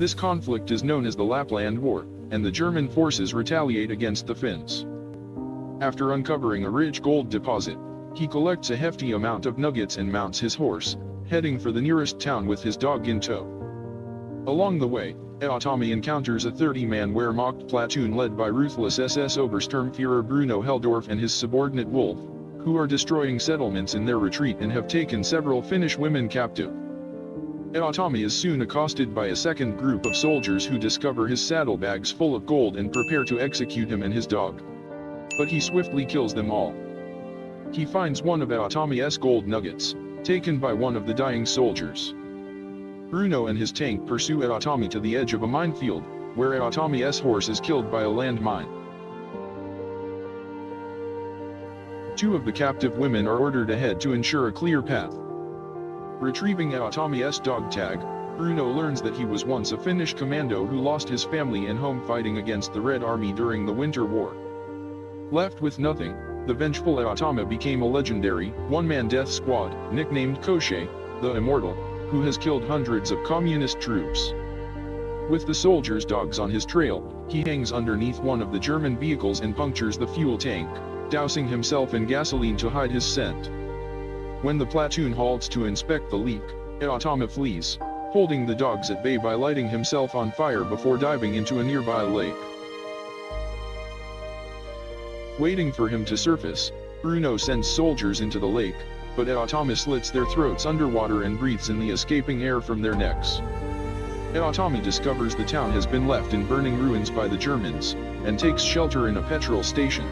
This conflict is known as the Lapland War, and the German forces retaliate against the Finns. After uncovering a rich gold deposit, he collects a hefty amount of nuggets and mounts his horse, heading for the nearest town with his dog in tow. Along the way, Eotomi encounters a 30-man Wehrmacht platoon led by ruthless SS Obersturmführer Bruno Heldorf and his subordinate Wolf, who are destroying settlements in their retreat and have taken several Finnish women captive. Eotomi is soon accosted by a second group of soldiers who discover his saddlebags full of gold and prepare to execute him and his dog. But he swiftly kills them all. He finds one of Eotomi's gold nuggets, taken by one of the dying soldiers. Bruno and his tank pursue Eotomi to the edge of a minefield, where Eotomi's horse is killed by a landmine. Two of the captive women are ordered ahead to ensure a clear path. Retrieving Eotomi's dog tag, Bruno learns that he was once a Finnish commando who lost his family and home fighting against the Red Army during the Winter War. Left with nothing, the vengeful Eotama became a legendary, one-man death squad, nicknamed Koshe, the Immortal, who has killed hundreds of communist troops. With the soldiers' dogs on his trail, he hangs underneath one of the German vehicles and punctures the fuel tank, dousing himself in gasoline to hide his scent. When the platoon halts to inspect the leak, Eotama flees, holding the dogs at bay by lighting himself on fire before diving into a nearby lake. Waiting for him to surface, Bruno sends soldiers into the lake, but Eotama slits their throats underwater and breathes in the escaping air from their necks. Eotami discovers the town has been left in burning ruins by the Germans, and takes shelter in a petrol station.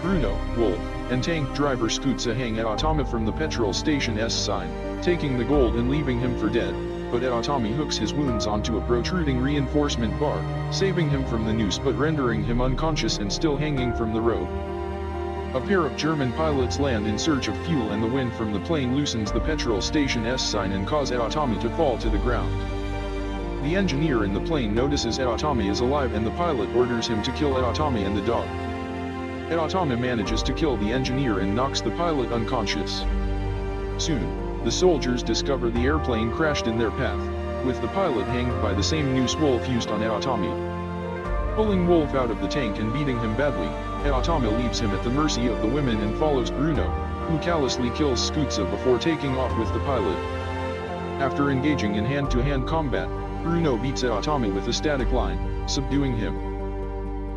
Bruno, Wolf, and tank driver scoots a hang at Eotama from the petrol station S sign, taking the gold and leaving him for dead, but Eotami hooks his wounds onto a protruding reinforcement bar, saving him from the noose but rendering him unconscious and still hanging from the rope. A pair of German pilots land in search of fuel and the wind from the plane loosens the petrol station S sign and cause Eotami to fall to the ground. The engineer in the plane notices Eotami is alive and the pilot orders him to kill Eotami and the dog. Eotami manages to kill the engineer and knocks the pilot unconscious. Soon, the soldiers discover the airplane crashed in their path, with the pilot hanged by the same noose Wolf used on Eotami. Pulling Wolf out of the tank and beating him badly, Eotami leaves him at the mercy of the women and follows Bruno, who callously kills Skutsa before taking off with the pilot. After engaging in hand-to-hand -hand combat, Bruno beats Eotami with a static line, subduing him.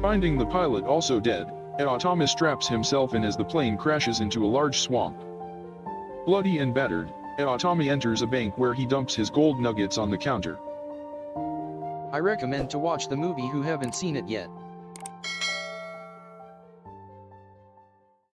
Finding the pilot also dead, Eotami straps himself in as the plane crashes into a large swamp. Bloody and battered, Eotami enters a bank where he dumps his gold nuggets on the counter. I recommend to watch the movie who haven't seen it yet.